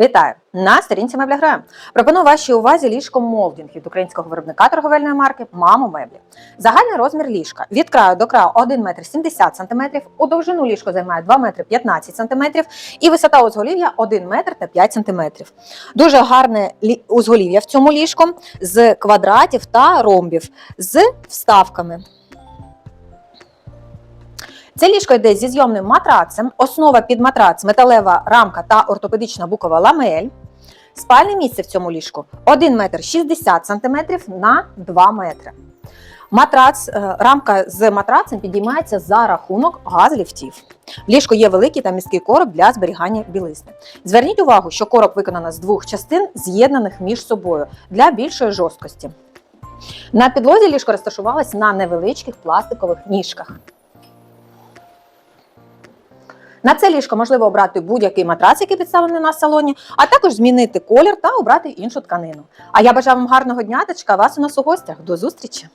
Вітаю! На сторінці мебля грає. Пропоную вашій увазі ліжко молдінг від українського виробника торговельної марки Мамо Меблі. Загальний розмір ліжка від краю до краю 1 метр 70 см, у довжину ліжко займає 2 метри 15 см і висота узголів'я 1 метр та 5 см. Дуже гарне узголів'я в цьому ліжку з квадратів та ромбів з вставками. Це ліжко йде зі зйомним матрацем, основа під матрац, металева рамка та ортопедична букова ламель. Спальне місце в цьому ліжку 1 метр 60 см на 2 метри. Матрац, е, рамка з матрацем підіймається за рахунок газліфтів. В ліжку є великий та міський короб для зберігання білизни. Зверніть увагу, що короб виконано з двох частин, з'єднаних між собою для більшої жорсткості. На підлозі ліжко розташувалось на невеличких пластикових ніжках. На це ліжко можливо обрати будь-який матрац, який представлений на салоні, а також змінити колір та обрати іншу тканину. А я бажаю вам гарного дня та чекаю вас у нас у гостях. До зустрічі!